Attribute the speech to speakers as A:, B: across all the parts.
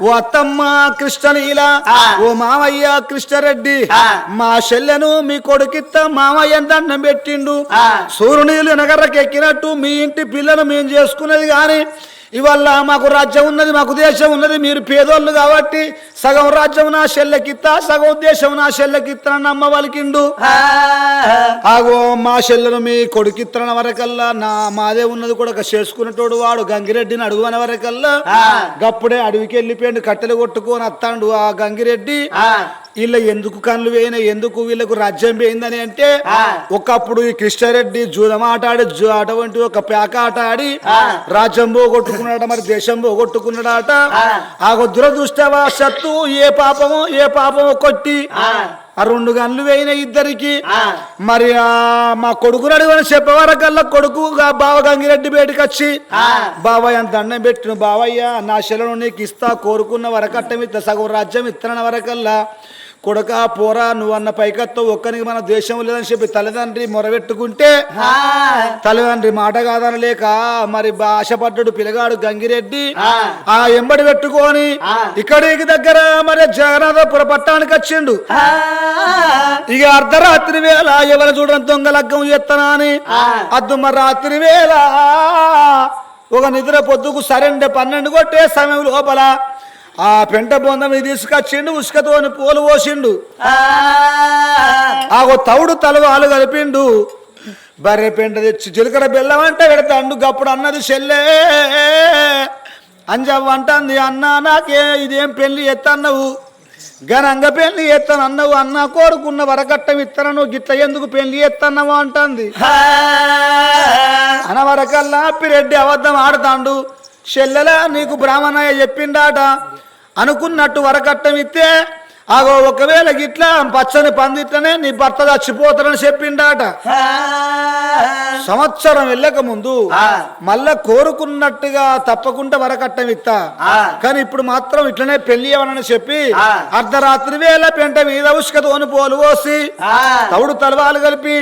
A: ఓ అత్తమ్మ కృష్ణలీల. ఓ మామయ్య కృష్ణరెడ్డి. మా చెల్లెను మీ కొడుకిత్త మామయ్య దండం పెట్టిండు
B: ఆ.
A: సూర్యునీళ్ళు నగరకెక్కినట్టు మీ ఇంటి పిల్లను మేము చేసుకున్నది గాని ఇవల్ల మాకు రాజ్యం ఉన్నది మాకు దేశం ఉన్నది మీరు పేదోళ్ళు కాబట్టి సగం రాజ్యం నా చెల్లెకిత్తా సగం దేశం నా చెల్లెకిత్తా నమ్మ వలికిండు ఆగో మా చెల్లెను మీ కొడుకిత్తన వరకల్లా నా మాదే ఉన్నది కూడా చేసుకునేటోడు వాడు గంగిరెడ్డిని అడుగున వరకల్లా. గప్పుడే అడవికి వెళ్ళిపోయిండు కట్టెలు కొట్టుకొని వస్తాడు ఆ గంగిరెడ్డి. వీళ్ళ ఎందుకు కళ్ళు వేయిన ఎందుకు వీళ్ళకు రాజ్యం పోయిందని అంటే. ఒకప్పుడు ఈ కృష్ణారెడ్డి జూదం ఆట ఆడి అటువంటి ఒక పేక ఆట ఆడి. రాజ్యం పోగొట్టుకున్నాడ మరి దేశం పోగొట్టుకున్నాడట.
B: ఆ
A: దురదృష్టవా సత్తు ఏ పాపమో ఏ పాపమో కొట్టి ఆ రెండు గన్లు వేయిన ఇద్దరికి. మరి ఆ మా కొడుకు అడిగిన చెప్పవరకల్లా కొడుకు బావ గంగిరెడ్డి బయటకు వచ్చి. బాబాయ్ అంత దండం పెట్టిన బావయ్య నా శలను నీకు ఇస్తా కోరుకున్న వరకట్టం ఇస్తా సగం రాజ్యం ఇత్తన వరకల్లా కొడుక పోరా నువ్వు అన్న పైకత్తో ఒక్కనికి మన దేశం లేదని చెప్పి తల్లిదండ్రి మొరబెట్టుకుంటే తల్లిదండ్రి మాట కాదని లేక మరి ఆశపడ్డాడు పిల్లగాడు గంగిరెడ్డి
B: ఆ.
A: ఎంబడి పెట్టుకొని. ఇక్కడికి దగ్గర మరి జగన్నాథపుర పట్టానికి వచ్చిండు ఇక అర్ధరాత్రి వేళ ఎవరు చూడడం దొంగ లగ్గం ఎత్తనా అని
B: ఆ.
A: అద్దు మరి రాత్రి వేళ ఒక నిద్ర పొద్దుకు సరెండే పన్నెండు కొట్టే సమయం లోపల ఆ పెంట బొంద మీద తీసుకొచ్చిండు ఉసుకతోని పూలు పోసిండు. ఆ. తవుడు తలవాలు కలిపిండు. బర్రె పెంట తెచ్చి జీలకర్ర బెల్లం అంటే పెడతాండు గప్పుడు అన్నది చెల్లే. అంజవ్వ అంటుంది అన్న నాకే ఇదేం పెళ్ళి ఎత్తన్నావు? ఘనంగా పెళ్ళి ఎత్తను అన్నవు అన్న కోరుకున్న వరకట్టం ఇత్తనను గిట్ల ఎందుకు పెళ్ళి ఎత్తన్నావు? అంటుంది. అనవరకల్లా అప్పిరెడ్డి అబద్ధం ఆడతాండు. చెల్లెలా నీకు బ్రాహ్మణయ్య చెప్పిండాట? అనుకున్నట్టు వరకట్టం ఇస్తే ఆగో ఒకవేళ గిట్లా పచ్చని పందిట్లనే నీ భర్త చచ్చిపోతారని చెప్పిండాట సంవత్సరం వెళ్ళక ముందు. మళ్ళా కోరుకున్నట్టుగా తప్పకుండా వరకట్టం ఇస్తా
B: ఆ.
A: కానీ ఇప్పుడు మాత్రం ఇట్లనే పెళ్ళి అవనని చెప్పి. అర్ధరాత్రి వేళ పెంట మీద ఉసుకతోని పోలు పోసి తవుడు తలవాలు కలిపి.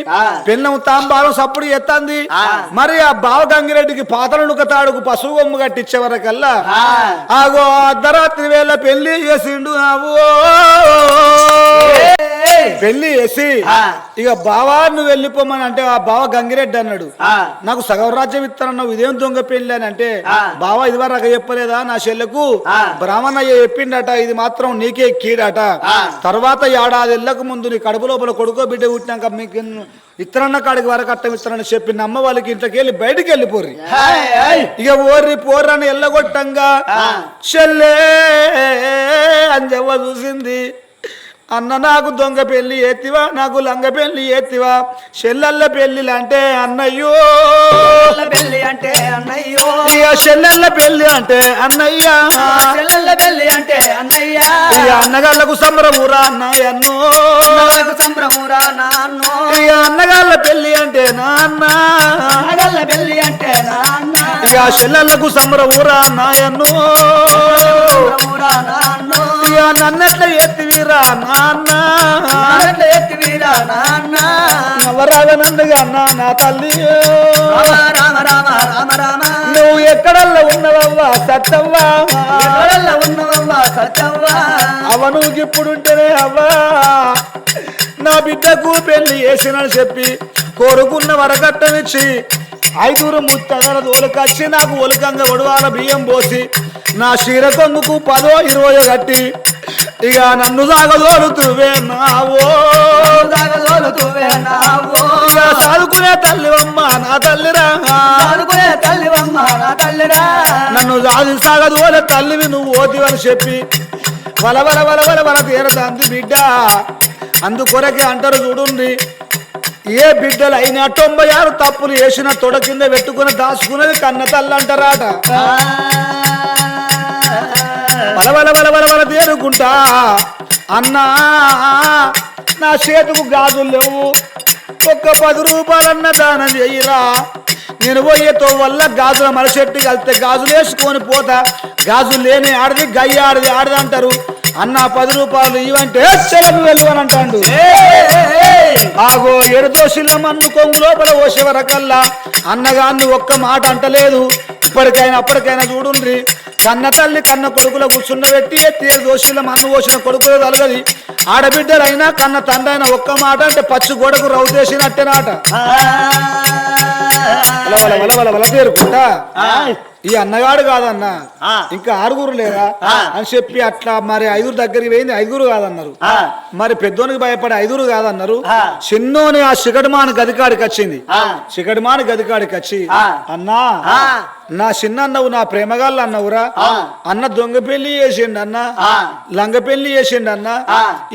A: పెన్నం తాంబాలం సప్పుడు ఎత్తంది. మరి ఆ బావ గంగిరెడ్డికి పాతనుక తాడుకు పశువు బొమ్మ కట్టించే వరకల్లా. ఆగో అర్ధరాత్రి వేళ పెళ్ళి చేసిండు ఆవో Oh! oh, oh. పెళ్ళి చేసి
B: ఆ.
A: ఇక బావా నువ్వు వెళ్ళిపోమని అంటే ఆ బావ గంగిరెడ్డి అన్నాడు. నాకు సగం రాజ్యం ఇస్తానన్నావు ఇదేం దొంగ పెళ్ళి అని అంటే. బావ ఇదివరకు చెప్పలేదా నా చెల్లెకు. బ్రాహ్మణయ్య చెప్పిండట ఇది మాత్రం నీకే కీడట. తర్వాత ఏడాది వెళ్ళక ముందు నీ కడుపు లోపల కొడుకో బిడ్డ పుట్టినాక మీకు ఇత్తరన్న కాడికి వరకు అట్టం ఇస్తానని చెప్పి నమ్మ వాళ్ళకి ఇంట్లోకి వెళ్ళి బయటికి వెళ్ళిపోర్రి ఇక ఓర్రి పోర్రని ఎల్లగొట్టంగా. చెల్లే అంజవ్వ చూసింది అన్న నాకు దొంగ పెళ్ళి ఎత్తివా నాకు లంగ పెళ్ళి ఎత్తివా? చెల్లెళ్ళ పెళ్ళిలంటే అంటే అన్నయ్యో
B: పెళ్ళి అంటే అన్నయ్య
A: చెల్లెళ్ళ పెళ్ళి అంటే అన్నయ్య.
B: చెల్లెళ్ళ పెళ్ళి అంటే అన్నయ్య.
A: అన్నగాళ్ళకు సంబరమురా అన్నయ్యన్నో
B: నాకు సంభ్రమురా నాన్నో.
A: అన్నగాళ్ళ పెళ్ళి అంటే నాన్న.
B: అన్నగల్ల పెళ్ళి అంటే నాన్న.
A: ఇక చెల్లెళ్ళకు సంబరమురా నాయన్నో. ఇక నన్నెట్ల ఎత్తివిరా నాన్న.
B: ఎత్తివీరా నాన్న.
A: నవరాగనందుగా నా తల్లి
B: రామ రామ రామ రామ రామ.
A: నువ్వు ఎక్కడల్లా ఉన్నవవ్వా సత్తవ్వా?
B: ఎవరల్ల ఉన్నవవ్వ సత్యవ్వ
A: అవను ఇప్పుడుంటేనే అవ్వా. నా బిడ్డకు పెళ్ళి చేసినని చెప్పి కోరుకున్న వరకట్టనిచ్చి ఐదుగురు ముత్తగల దోలకచ్చి నాకు ఒలకంగా ఒడవాల బియ్యం పోసి నా చీర కొంగుకు పదో ఇరవయో కట్టి ఇక నన్ను సాగదోలుతువే నావో
B: దాగదోలుతువే నావో
A: చదువుకునే తల్లివమ్మ నా తల్లిరా.
B: తల్లివమ్మ నా తల్లిరా.
A: నన్ను రాజు సాగదోలే తల్లివి నువ్వు ఓతివని చెప్పి వల వల వల వల వల తీరదంది బిడ్డ. అందుకొరకే అంటారు చూడుండి ఏ బిడ్డలు అయినా తొంభై ఆరు తప్పులు వేసిన తొడ కింద పెట్టుకుని దాచుకున్నది కన్న తల్లి అంటారాట. వల వల వల వల వల తేరుకుంటా. అన్నా నా చేతుకు గాజులు లేవు. ఒక్క పది రూపాయలన్న దానం చెయ్యిరా నేను పోయేతో వల్ల గాజుల మలచెట్టు కలిస్తే గాజులు వేసుకొని పోతా. గాజులు లేని ఆడది గయ్య ఆడది ఆడది అంటారు. అన్న పది రూపాయలు ఇవంటే చెలపు వెళ్ళు అని అంటాడు. ఆగో ఎడదోషిల మన్ను కొంగు లోపల పోసే వరకల్లా అన్నగాన్ని ఒక్క మాట అంటలేదు. ఇప్పటికైనా అప్పటికైనా చూడుండ్రి. కన్న తల్లి కన్న కొడుకుల కూర్చున్న పెట్టి తేరు దోషుల మన్ను పోసిన కొడుకులు తలగది. ఆడబిడ్డలైనా కన్న తండ్రి అయినా ఒక్క మాట అంటే పచ్చి గోడకు రౌతేసినట్టేనాట వల పేరుకుంటా ఈ అన్నగాడు కాదన్న ఇంకా ఆరుగురు లేరా అని చెప్పి అట్లా మరి ఐదుగురు దగ్గరికి పోయింది ఐదుగురు కాదన్నారు మరి పెద్దోనికి భయపడి ఐదుగురు కాదన్నారు చిన్నోని ఆ శిఖడిమాని గదికాడికి వచ్చింది
B: ఆ.
A: గదికాడికి వచ్చి అన్నా నా చిన్న అన్నవు నా ప్రేమగాళ్ళు అన్నవురా. అన్న దొంగ పెళ్ళి చేసిండు అన్న. లంగ పెళ్ళి చేసిండు అన్న.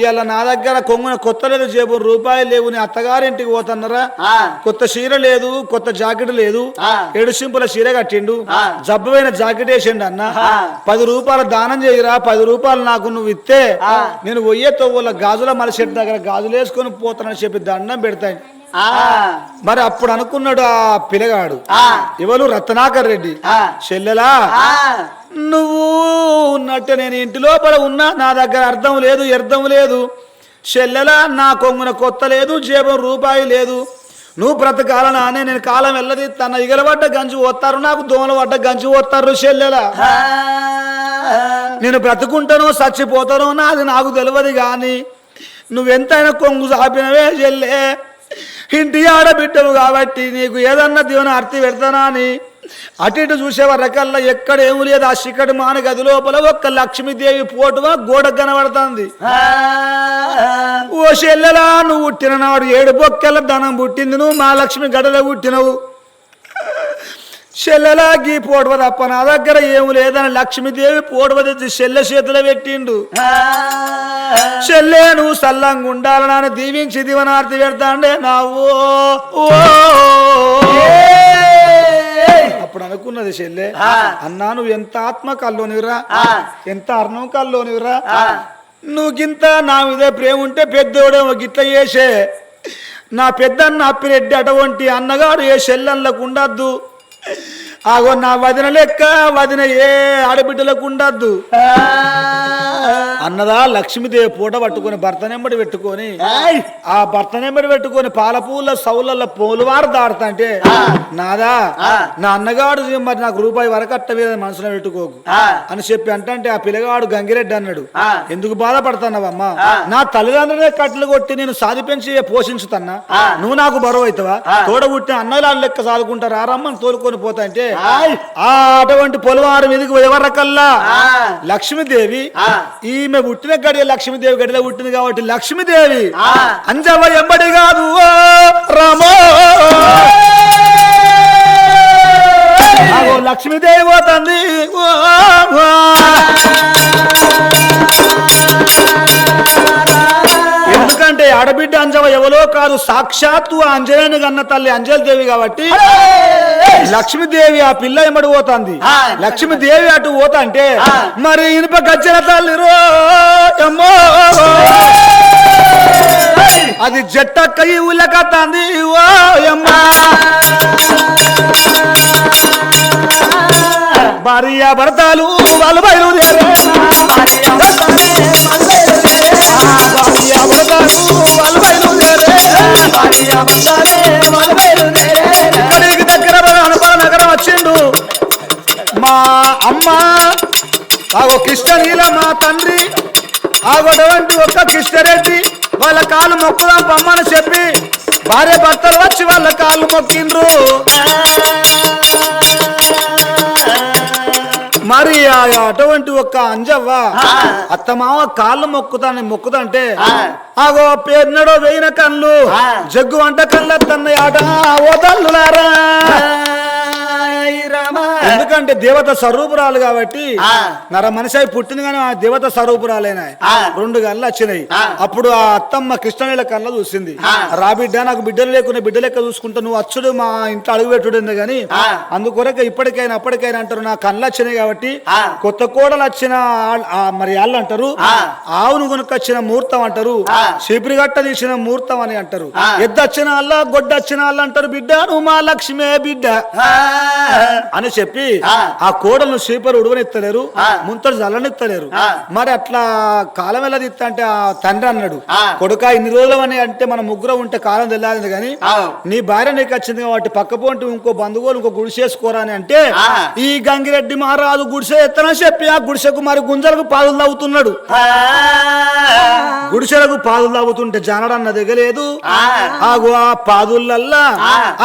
A: ఇలా నా దగ్గర కొంగున కొత్త లేదు చేపు రూపాయలు లేవు నీ అత్తగారింటికి పోతున్నారా కొత్త చీర లేదు కొత్త జాకెట్ లేదు
B: ఆ.
A: ఏడు సింపుల చీర కట్టిండు. జబ్బమైన జాకెట్ వేసిండు అన్న. పది రూపాయలు దానం చేయరా పది రూపాయలు నాకు నువ్వు ఇస్తే. నేను పోయే తవ్వుల గాజుల చెట్టు దగ్గర గాజులు వేసుకొని పోతానని చెప్పి దండం పెడతాను మరి అప్పుడు అనుకున్నాడు ఆ పిల్లగాడు. ఎవరు? రత్నాకర్ రెడ్డి. చెల్లెలా? నువ్వు ఉన్నట్టు నేను ఇంటి లోపల ఉన్నా నా దగ్గర అర్థం లేదు అర్థం లేదు. చెల్లెలా? నా కొంగున కొత్త లేదు జేబం రూపాయి లేదు. నువ్వు బ్రతకాలనా అని నేను కాలం వెళ్ళది తన ఇగలబడ్డ గంజి పోతారు నాకు దోమల పడ్డ గంజి పోతారు చెల్లెలా? నేను బ్రతుకుంటానో చచ్చిపోతానో నాది నాకు తెలియదు కానీ నువ్వెంతైనా కొంగు సాపినవే చెల్లే. ఇంటి ఆడబిడ్డవు కాబట్టి నీకు ఏదన్నా దీవెన అర్థి పెడతానా అని. అటు ఇటు చూసే వరకల్లా ఎక్కడ ఏమి లేదు. ఆ శిఖడి మాన గది లోపల ఒక్క లక్ష్మీదేవి పోటుగా గోడ కనబడుతుంది. ఓ చెల్లెలా నువ్వు పుట్టిన నాడు ఏడు బొక్కెల ధనం పుట్టింది. నువ్వు మా లక్ష్మి గడలో పుట్టినవు. చెల్లెలా గీ పోడవ తప్ప నా దగ్గర ఏమి లేదని లక్ష్మీదేవి పోడవ తెచ్చి చెల్లె చేతిలో పెట్టిండు. చెల్లె నువ్వు సల్లంగా ఉండాలని దీవించి దివనార్తి పెడతాండే నావో ఓ. అప్పుడు అనుకున్నది చెల్లె అన్నా నువ్వు ఎంత ఆత్మ కల్లోనివిరా ఎంత అర్ణం కల్లోనివిరా? నువ్వు గింత నా మీద ప్రేమ ఉంటే పెద్దోడేమో గిట్ల చేసే. నా పెద్దన్న అప్పిరెడ్డి అటువంటి అన్నగాడు ఏ చెల్లెళ్ళకు ఉండద్దు. ఆగో నా వదిన లెక్క వదిన ఏ ఆడబిడ్డలకు ఉండద్దు. అన్నదా లక్ష్మీదేవి పూట పట్టుకొని భర్త నెంబడి పెట్టుకొని ఆ భర్త నెంబడి పెట్టుకొని పాలపూల సౌలల్ల పోలువారు దాడుతుంటే నాదా నా అన్నగాడు మరి నాకు రూపాయి వరకట్ట మీద మనసులో పెట్టుకోకు. అని చెప్పి అంటే ఆ పిల్లగాడు గంగిరెడ్డి అన్నాడు ఎందుకు బాధపడుతున్నావమ్మా నా తల్లిదండ్రులే కట్టలు కొట్టి నేను సాది పెంచి పోషించుతన్నా? నువ్వు నాకు బరువు అవుతావా? తోడబుట్టిన అన్నలాలు లెక్క సాదుకుంటారు ఆరమ్మని తోలుకొని పోతా అంటే ఆ అటువంటి పొలవారు మీదకి ఎవరకల్లా లక్ష్మీదేవి ఈమె పుట్టిన గడియ లక్ష్మీదేవి గడిలో పుట్టింది కాబట్టి లక్ష్మీదేవి అంజవ ఎంబడి కాదు. ఓ రామో. లక్ష్మీదేవి పోతుంది ఆడబిడ్డ అంజవ ఎవరో కాదు సాక్షాత్తు ఆ అంజనేయుని కన్న తల్లి అంజలి దేవి కాబట్టి లక్ష్మీదేవి ఆ పిల్ల ఎమ్మడి పోతుంది. లక్ష్మీదేవి అటు పోతా అంటే మరి ఇనుప గజ్జల తల్లి రో. అది జట్టక్క ఈ ఉల్లకత్తాంది ఓ ఎమ్మా భార్య భర్తలు వాళ్ళు బయలుదేరే భార్య ఇక్కడికి దగ్గర హనుమాన్ నగరం వచ్చిండు. మా అమ్మ ఆగో కృష్ణనీల మా తండ్రి ఆగొటువంటి ఒక్క కృష్ణరెడ్డి వాళ్ళ కాళ్ళు మొక్కుదాం పమ్మని చెప్పి భార్య భర్తలు వచ్చి వాళ్ళ కాళ్ళు మొక్కిండ్రు. అటువంటి ఒక అంజవ్వ అత్తమావ కాళ్ళు మొక్కుతాను మొక్కుదంటే ఆగో పేర్నడో వేయిన కళ్ళు జగ్గు వంట కళ్ళ తన్నయాట ఓ తల్లులారా ఎందుకంటే దేవత స్వరూపురాలు కాబట్టి నర మనిషి అయి పుట్టింది కానీ ఆ దేవత స్వరూపురాలేనా రెండు కళ్ళు వచ్చినాయి. అప్పుడు ఆ అత్తమ్మ కృష్ణనీల కళ్ళ చూసింది. రా బిడ్డ నాకు బిడ్డలు లేకున్నా బిడ్డ లెక్క చూసుకుంటా నువ్వు అచ్చుడు మా ఇంట్లో అడుగు పెట్టుడింది కానీ అందుకొరక ఇప్పటికైనా అప్పటికైనా అంటారు నా కళ్ళు వచ్చినాయి కాబట్టి కొత్త కోడలు వచ్చిన మరి వాళ్ళు అంటారు ఆవును కొనుకొచ్చిన ముహూర్తం అంటారు చీపిరి గట్ట తీసిన ముహూర్తం అని అంటారు. ఎద్దు వచ్చిన వాళ్ళ గొడ్డ వచ్చిన వాళ్ళు అంటారు బిడ్డ నువ్వు మా లక్ష్మే బిడ్డ. అని చెప్పి
B: ఆ.
A: కోడలను సీపర్ ఉడవనిత్తలేరు. ముంతడు జల్లనిత్తలేరు
B: ఆ.
A: మరి అట్లా కాలం ఎలా తీస్తా అంటే ఆ తండ్రి అన్నాడు. కొడుక ఇన్ని రోజులు అని అంటే మన ముగ్గురు ఉంటే కాలం తెల్లారింది కానీ. నీ భార్య నీకు వచ్చింది కాబట్టి పక్క పోంటి ఇంకో బంధువులు ఇంకో గుడిసేసుకోరా అని అంటే. ఈ గంగిరెడ్డి మహారాజు గుడిసె ఎత్తనని చెప్పి ఆ గుడిసెకు మరి గుంజలకు పాదులు తవ్వుతున్నాడు గుడిసెలకు పాదులు తవ్వుతుంటే జానడన్న దిగలేదు. ఆగో ఆ పాదులల్లా.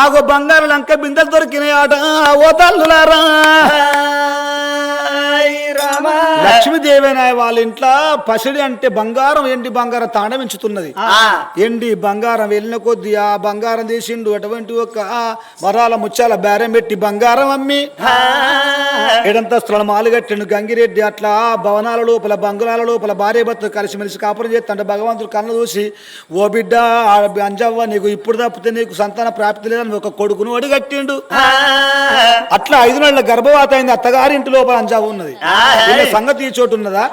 A: ఆగో బంగారు లంక బిందెలు దొరికినాయట వదలరా లక్ష్మీదేవినాయ వాళ్ళ ఇంట్లో? పసిడి అంటే బంగారం ఎండి బంగారం తాండవించుతున్నది ఎండి బంగారం వెళ్ళిన కొద్దీ ఆ బంగారం తీసిండు అటువంటి ఒక వరాల ముచ్చాల బేరం పెట్టి బంగారం అమ్మి ఎడంతస్తుల మాలు కట్టిండు గంగిరెడ్డి. అట్లా భవనాల లోపల బంగుళాల లోపల భార్య భర్త కలిసిమెలిసి కాపురం చేస్తుంటే భగవంతుడు కన్ను చూసి ఓ బిడ్డ అంజవ్వ నీకు ఇప్పుడు తప్పితే నీకు సంతాన ప్రాప్తి లేదని ఒక కొడుకును ఒడిగట్టిండు. అట్లా ఐదు నెలల గర్భవాత అయింది అత్తగారి ఇంటి లోపల అంజావు ఉన్నది సంగతి ఈ చోటు ఉన్నదా.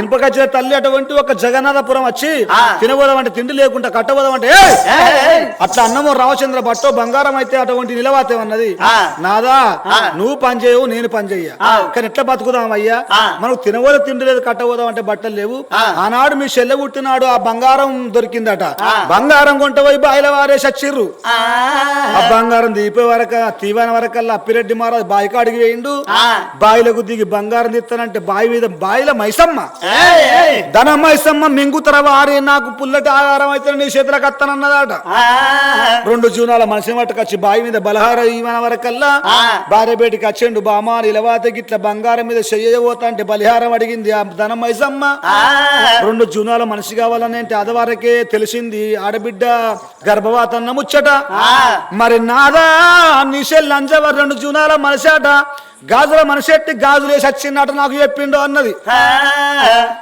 A: ఇనుపకచ్చిన తల్లి అటువంటి ఒక జగన్నాథపురం వచ్చి. తినబోదాం అంటే తిండి లేకుండా కట్టబోదాం అంటే "ఏయ్!" అట్లా అన్నము రామచంద్ర భట్టో బంగారం అయితే అటువంటి నిలవాతే ఉన్నది. నాదా. నువ్వు పని చేయవు నేను పని చెయ్య. కానీ ఎట్లా బతుకుదాం అయ్యా. మనకు తినబోద తిండి లేదు కట్టబోదాం అంటే బట్టలు లేవు. ఆనాడు మీ చెల్లె పుట్టినాడు ఆ బంగారం దొరికిందట. బంగారం కొంట పోయి బాయిల వారే చచ్చిర్రు ఆ బంగారం దిగిపోయే వరక తీవన వరకల్లా అప్పిరెడ్డి మహారాజు బాయికి అడిగి వేయిండు బాయిలకు దిగి బంగారం తీస్తానంటే బావి మీద బాయిల మైసమ్మ. ధన మైసమ్మ మింగుతర వారి నాకు పుల్లటి ఆహారం అయితే నీ చేతులకు అత్తనన్నదాట రెండు జూనాల మనిషిని పట్టుకొచ్చి బావి మీద బలహార ఈవన వరకల్లా. భార్య బయటికి వచ్చిండు బామా నిలవాత గిట్ల బంగారం మీద చెయ్యబోతా అంటే బలిహారం అడిగింది ఆ ధన మైసమ్మ. రెండు జూనాల మనిషి కావాలని అంటే అదవరకే తెలిసింది ఆడబిడ్డ గర్భవాతన్న ముచ్చట. మరి నాదా నిషెల్ లంజవ రెండు జూనాల మనిషాట గాజుల మనిషెట్టి గాజులేసి వచ్చిందట నాకు చెప్పిండు అన్నది.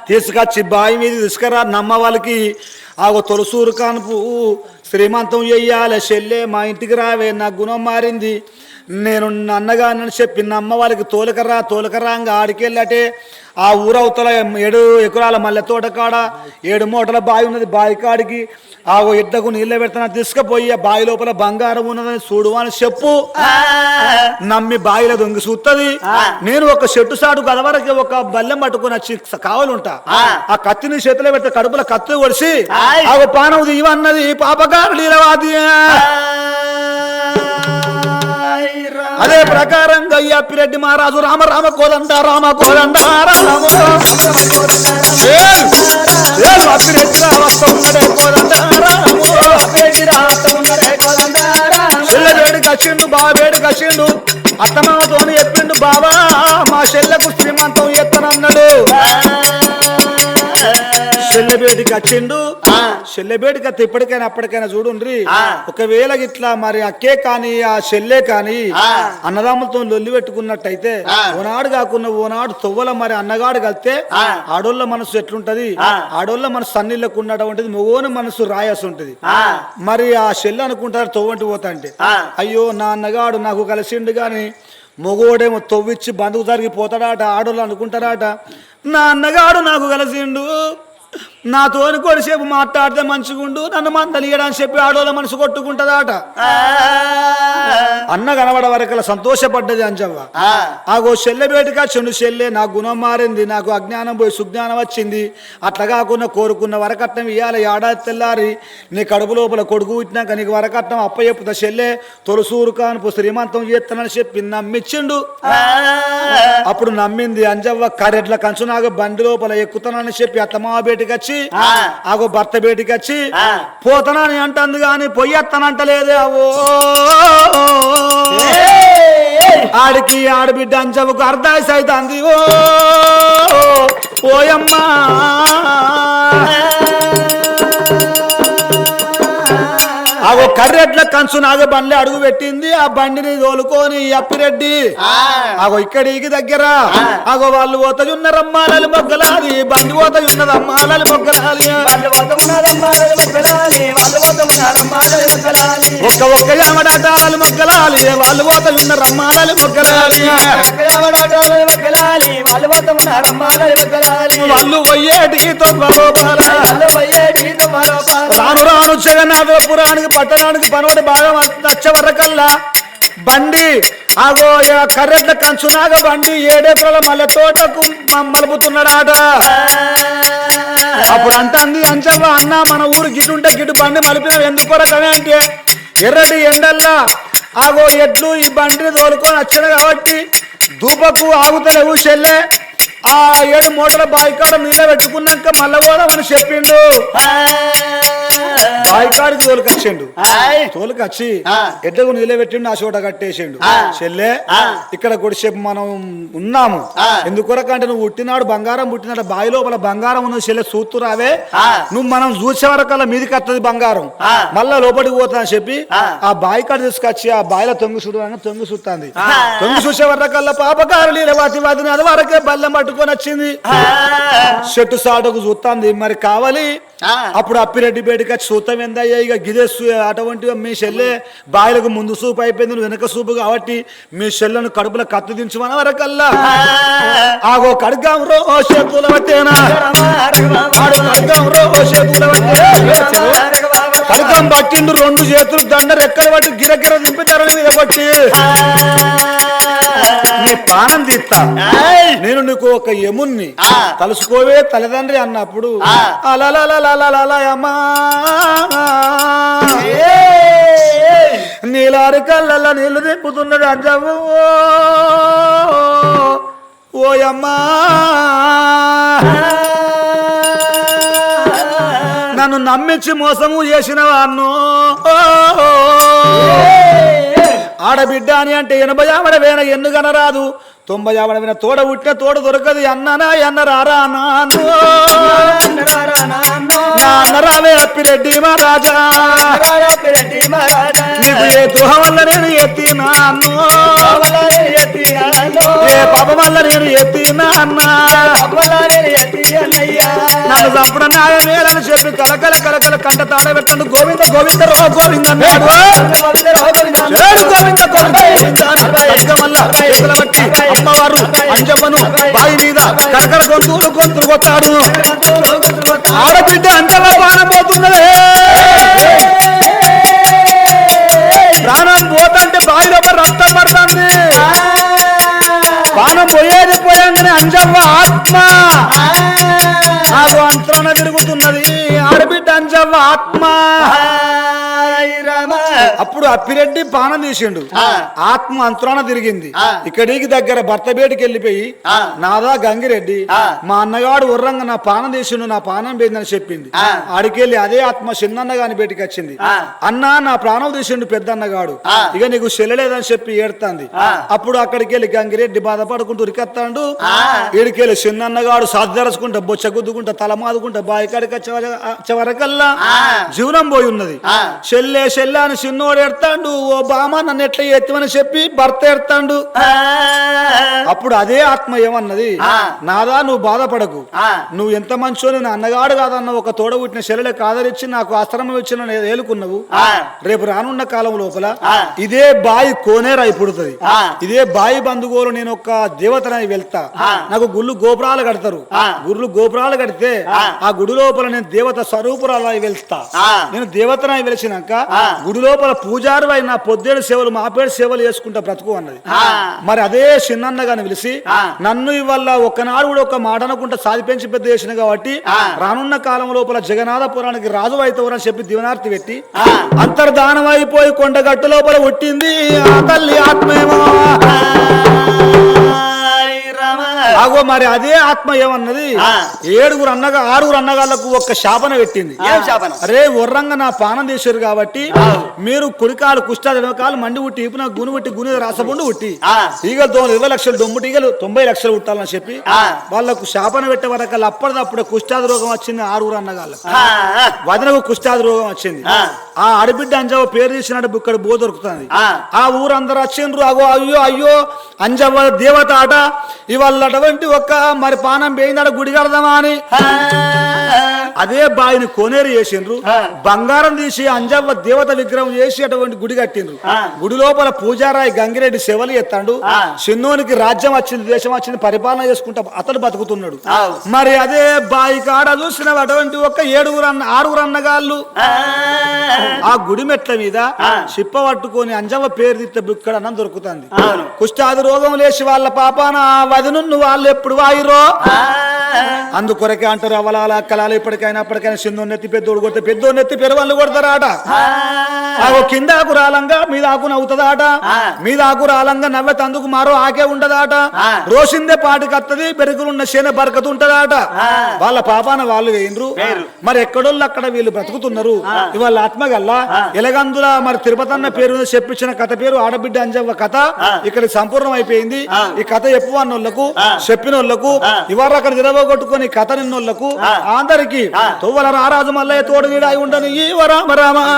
A: తీసుకొచ్చి బావి మీద తీసుకురా నమ్మ వాళ్ళకి ఆగో తొలసూరు కానుపు శ్రీమంతం చెయ్యాలి చెల్లె మా ఇంటికి రావే నా గుణం మారింది. నేను అన్నగా అని చెప్పి నమ్మ వాళ్ళకి తోలకరా తోలకరా ఇంకా ఆడికెళ్ళటే. ఆ ఊరవతల ఏడు ఎకరాల మల్లె తోట కాడ ఏడు మూటల బావి ఉన్నది బావి కాడికి. ఆ ఇద్దకు నీళ్ళ పెడతాను తీసుకుపోయి ఆ బావి లోపల బంగారం ఉన్నదని చూడు అని చెప్పు. నమ్మి బావిలో దొంగి చూస్తుంది నేను ఒక చెట్టు సాటు గదవరకి ఒక బల్లెం పట్టుకుని వచ్చి కావాలంటా. ఆ. కత్తిని చేతిలో పెడితే కడుపులో కత్తి కొడిసి. ఆ పానం ఇవన్నది పాపగారు లీలవాది అదే ప్రకారంగా ఈ అప్పిరెడ్డి మహారాజు రామ రామ కోదండ రామ కోదండ రామ ఏయ్! ఏయ్, అప్పిరెడ్డి రామస్త ఉన్నడే కోదండ రాము చెల్లె వేడికి వచ్చిండు అత్తమామతోని చెప్పిండు బాబా మా చెల్లెకు శ్రీమంతం ఎత్తనన్నాడు చెల్లె వేడికి వచ్చిండు చెల్లె వేడికి వస్తే ఇప్పటికైనా అప్పటికైనా చూడుండ్రి. ఒకవేళ గిట్లా మరి అక్కే కానీ ఆ చెల్లె కానీ. అన్నదమ్ములతో లొల్లి పెట్టుకున్నట్టయితే. ఓనాడు కాకుండా ఓనాడు తొవ్వల మరి అన్నగాడు కలితే. ఆడోళ్ళ మనసు ఎట్లుంటది. ఆడోళ్ళ మనసు సన్నిళ్ళకు ఉన్నటువంటిది మొగోని మనసు రాయాసి ఉంటది మరి ఆ చెల్లి అనుకుంటారు తొవ్వంటి పోతా అంటే. అయ్యో నా అన్నగాడు నాకు కలిసిండు గాని మొగోడేమో తొవ్విచ్చి బంధువు జరిగిపోతాడాట ఆడోళ్ళు అనుకుంటారాట నా అన్నగాడు నాకు కలిసిండు నాతోని కొడిసేపు మాట్లాడితే మంచిగుండు నన్ను మందలియడానికి చెప్పి ఆడోళ్ళ మనసు కొట్టుకుంటుందాట. అన్న కనబడ వరకల సంతోషపడ్డది అంజవ్వ ఆగో చెల్లె బయటగా చెండు చెల్లె నా గుణం మారింది నాకు అజ్ఞానం పోయి సుజ్ఞానం వచ్చింది. అట్లా కాకుండా కోరుకున్న వరకట్నం ఇవ్వాలి ఏడాది తెల్లారి నీ కడుపు లోపల కొడుకు పుట్టినాక నీకు వరకట్నం అప్ప చెప్పుతా చెల్లె తొలసూరు కానుపు శ్రీమంతం చేస్తానని చెప్పి నమ్మిచ్చిండు. అప్పుడు నమ్మింది అంజవ్వ కరెట్ల కంచు నాకు బండి లోపల ఎక్కుతానని చెప్పి అత్తమావ బయటికి వచ్చి. ఆగో భర్త బయటికి వచ్చి. పోతానని అంటుంది కానీ పొయ్యత్తనంటలేదే అవో ఆడికి ఆడబిడ్డ అంచవుకు అర్ధాయిస్ అవుతుంది ఓ! ఓయమ్మా! ఆగో కర్రెట్ల కంచు నాగ బండ్లు అడుగు పెట్టింది ఆ బండిని తోలుకొని అప్పిరెడ్డి. ఆగో ఇక్కడికి దగ్గర. ఆగో వాళ్ళు పోతది ఉన్న రమ్మాలని మొగ్గలాది బండి పోతది ఉన్నది అమ్మాలని మొగ్గలాది ఒక్క ఒక్క యామడాటాలని మొగ్గలాలి. వాళ్ళు పోతది ఉన్న రమ్మాలని మొగ్గలాలి. వాళ్ళు పోయేటి రాను రాను జగన్నాథపురానికి పట్టణానికి పనవడి బాగా వచ్చే వరకల్లా బండి ఆగో ఏ కర్రెట్ల కంచునాగ బండి ఏడేపుల మల్లె తోటకు మలుపుతున్నాడు మలుపుతున్నాడాట. అప్పుడు అంత అంది అంచవ్వ అన్న మన ఊరు గిటుంటే గిటు బండి మలిపిన ఎందుకు కొరకనే అంటే ఎర్రటి ఎండల్లా ఆగో ఎడ్లు ఈ బండిని తోలుకొని వచ్చిన కాబట్టి దూపకు ఆగుతలేవు చెల్లె. ఆ ఏడు మూటల బాయికాడ నీళ్ళ పెట్టుకున్నాక మళ్ళా పోదామని చెప్పిండు బాయికాడికి తోలుకొచ్చిండు తోలుకొచ్చి. ఎడ్లకు నీళ్ళ పెట్టిండు ఆ చోట కట్టేసిండు. చెల్లె. ఇక్కడ కొడిసేపు మనం ఉన్నాము. ఎందుకొరకంటే నువ్వు పుట్టినాడు బంగారం పుట్టినాడు బావి లోపల బంగారం ఉన్న చెల్లె చూస్తురావే. నువ్వు మనం చూసే వరకల్లా మీదికి వస్తుంది బంగారం. మళ్ళా లోపలికి పోతా అని చెప్పి
B: ఆ.
A: ఆ బావి కాడ తీసుకొచ్చి ఆ బావిలో తొంగి చూడు అని తొంగి చూస్తుంది. తొంగి చూసే వరకల్లా పాపకారు నీలవాతి వాతిని అది వరకే బల్లెం పట్టుకొని వచ్చింది. చెట్టు సాటుకు చూస్తుంది మరి కావాలి. అప్పుడు అప్పిరెడ్డి బయటకి వచ్చి చూస్తాం ఏందయ్యా? ఇక గిదే అటువంటిగా మీ చెల్లె బాయిలకు ముందు సూపు అయిపోయింది వెనక సూపు కాబట్టి మీ చెల్లెను కడుపులో కత్తి దించమని వరకల్లా ఆగో కడగాం రో చేతుల పట్టేనా? ఆడు కడగాం రో చేతుల కడగం పట్టిండు రెండు చేతులు దండ రెక్కలు పట్టి గిరగిర దింపి తరల మీద పట్టి పానం తీస్తా నేను నీకు ఒక యముణ్ణి.
B: ఆ.
A: తలుసుకోవే తల్లిదండ్రి అన్నప్పుడు. నీలారి కళ్ళల్లో నీళ్ళు దింపుతున్నాడు అంజవ్వు. ఓయమ్మా. నన్ను నమ్మించి మోసము చేసిన వాన్ను. ఆడబిడ్డ అని అంటే ఎనభై ఆవిడ వేన ఎన్నుగన రాదు తొంభై ఆవిడ వేన తోడ పుట్టిన తోడ దొరకదు. అన్ననా అన్న రారా నాను నా అన్న రావే అప్పిరెడ్డి మహారాజా. నీకు ఏ దుహ వల్ల నేను ఎత్తినాను? ఏ పాప వల్ల నేను ఎత్తినా అన్నా నన్ను చంపడం న్యాయమేలని చెప్పి కలకల కలకల కంట తాడ పెట్టండు గోవింద గోవింద రో గోవింద అన్నాడు. గోవింద బట్టి అమ్మవారు అంజమ్మను బావి మీద కరకర గొంతులు గొంతులు కొట్టాడు. ఆడబిడ్డ అంతలా ప్రాణం పోతున్నదే ప్రాణం పోతంటే బావి లోపల రక్తం పడుతుంది. ప్రాణం పోయేది పోయంగానే అంజవ్వ ఆత్మ. నాకు అంతరణ తిరుగుతున్నది. ఆడబిడ్డ అంజవ్వ ఆత్మ. అప్పుడు అప్పిరెడ్డి పానం తీసిండు. ఆత్మ అంతరాన తిరిగింది. ఇక్కడికి దగ్గర భర్త బేటికి వెళ్ళిపోయి. నాదా గంగిరెడ్డి. మా అన్నగాడు ఉర్రంగా నా పానం తీసిండు నా పానం పోయిందని చెప్పింది. ఆడికెళ్ళి అదే ఆత్మ చిన్నన్న గాని బయటికి వచ్చింది. అన్న నా ప్రాణం తీసిండు పెద్దన్నగాడు. ఇక నీకు చెల్లలేదని చెప్పి ఏడుతాంది. అప్పుడు అక్కడికి వెళ్ళి గంగిరెడ్డి బాధపడుకుంటూ ఉరికెత్తాడు. ఈడికెళ్ళి చిన్నన్నగాడు సర్దరచుకుంటా బొచ్చ గుద్దుకుంటా తల మాదుకుంటా బాయి కాడికి వచ్చే వర- వచ్చే వరకల్లా. జీవనం పోయి ఉన్నది. చెల్లె చెల్లె అని చిన్నోడు ఎడతాడు ఓ బామ నన్ను ఎట్లా ఎత్తివని చెప్పి భర్త ఎడతాడు అప్పుడు అదే ఆత్మ ఏమన్నది. నాదా నువ్వు బాధపడకు. నువ్వు ఎంత మంచో నేను అన్నగాడు కాదన్న ఒక తోడ పుట్టిన చెల్లెలకు ఆదరించి నాకు ఆశ్రమం ఇచ్చిన నేను ఏలుకున్నావు. రేపు రానున్న కాలం లోపల. ఇదే బాయి కోనేరు అయిపోతుంది. ఇదే బాయి బంధుగోలు నేను ఒక దేవతనై వెళ్తా. నాకు గుళ్ళు గోపురాలు కడతారు. గుళ్ళు గోపురాలు కడితే
B: ఆ.
A: గుడి లోపల నేను దేవత స్వరూపురాలు వెళ్తా. నేను దేవతనై వెలిచినాక
B: ఆ.
A: లోపల పూజారు అయి నా పొద్దేడు సేవలు మాపేడు సేవలు చేసుకుంటా బ్రతుకు అన్నది. మరి అదే చిన్నన్న గాని పిలిచి. నన్ను ఇవాళ ఒక్కనాడు కూడా ఒక మాట అనుకుంటా సాది పెంచి పెద్ద చేసిన కాబట్టి. రానున్న కాలం లోపల జగన్నాథపురానికి రాజు అవుతావు అని చెప్పి దివనార్తి పెట్టి. అంతర్ధానం అయిపోయి కొండగట్టు లోపల పుట్టింది ఆ తల్లి ఆత్మేమో ఆగో మరి అదే ఆత్మ ఏమన్నది. ఏడుగురు అన్నగా ఆరుగురు అన్నగాళ్ళకు ఒక్క శాపన పెట్టింది? అరే ఉర్రంగా నా పానం చేశారు కాబట్టి మీరు కుడికాలు కుష్టాలు మండి ఉట్టి ఇపున గుని ఉట్టి గుని రాసబుండు ఉట్టి
B: ఆ.
A: ఈగలు తొమ్మిది ఇరవై లక్షలు దొమ్ముటి ఈగలు తొంభై లక్షలు ఉట్టాలని చెప్పి. వాళ్ళకు శాపన పెట్టే వరకు అప్పటిదప్పుడే కుష్టాది రోగం వచ్చింది ఆరుగురు అన్నగాళ్ళకు వదనకు కుష్టాది రోగం వచ్చింది
B: ఆ.
A: అడిబిడ్డ అంజవ్వ పేరు తీసినట్టు ఇక్కడ బో దొరుకుతుంది
B: ఆ.
A: ఊరందరూ వచ్చిండ్రు అగో అయ్యో అయ్యో అంజవ్వ దేవత ఆట ఇవాళ అటువంటి ఒక్క మరి పానం పోయిందాడ గుడి కడదామా అని అదే బావిని కోనేరు చేసిండ్రు. బంగారం తీసి అంజవ్వ దేవత విగ్రహం చేసి అటువంటి గుడి కట్టిండ్రు. గుడి లోపల పూజారాయి గంగిరెడ్డి శివలు ఎత్తాడు. చిన్నోనికి రాజ్యం వచ్చింది దేశం వచ్చింది పరిపాలన చేసుకుంటా అతడు బతుకుతున్నాడు. మరి అదే బావి కాడ చూసిన అటువంటి ఒక్క ఏడుగురు అన్న ఆరుగురు అన్నగాళ్ళు
B: ఆ,
A: గుడి మెట్ల మీద. చిప్ప పట్టుకొని అంజవ్వ పేరు తిట్టే బుక్కడ అన్నం దొరుకుతుంది. కుష్టాది రోగం లేచి వాళ్ళ పాపాన వదినున్ను వాళ్ళు ఎప్పుడు వాయిరో అందుకొరకే అంటారు అవలాల అక్కలాల ఇప్పటికైనా అప్పటికైనా చిన్న నెత్తి పెద్దోడు కొడితే పెద్దోడు నెత్తి పెరవాళ్ళు కొడతారాట.
B: ఆ,
A: ఆగో కింద ఆకు రాలంగా మీద ఆకు నవ్వుతుందాట. మీద ఆకు రాలంగా నవ్వే తందుకు మారో ఆకే ఉండదాట.
B: ఆ.
A: రోసిందే పాటికత్తది పెరుగులున్న శేన బరకత ఉంటదాట. వాళ్ళ పాపాన వాళ్ళు
B: వేయరు.
A: మరి ఎక్కడోళ్ళు అక్కడ వీళ్ళు బ్రతుకుతున్నారు? ఇవాళ ఆత్మగల్లా ఎలగందుల మరి తిరుపతి అన్న పేరు చెప్పించిన కథ పేరు ఆడబిడ్డ అంజవ్వ కథ. ఇక్కడ సంపూర్ణం అయిపోయింది ఈ కథ చెప్పు అన్నోళ్ళకు చెప్పిన వాళ్ళకు ఇవాళ అక్కడ తిరగొట్టుకొని కథ నిన్నోళ్ళకు అందరికి తొవ్వల రారాజు మల్లయ్య తోడు నీడాయి ఉండని ఈ వరామ రామ.
B: ఆ.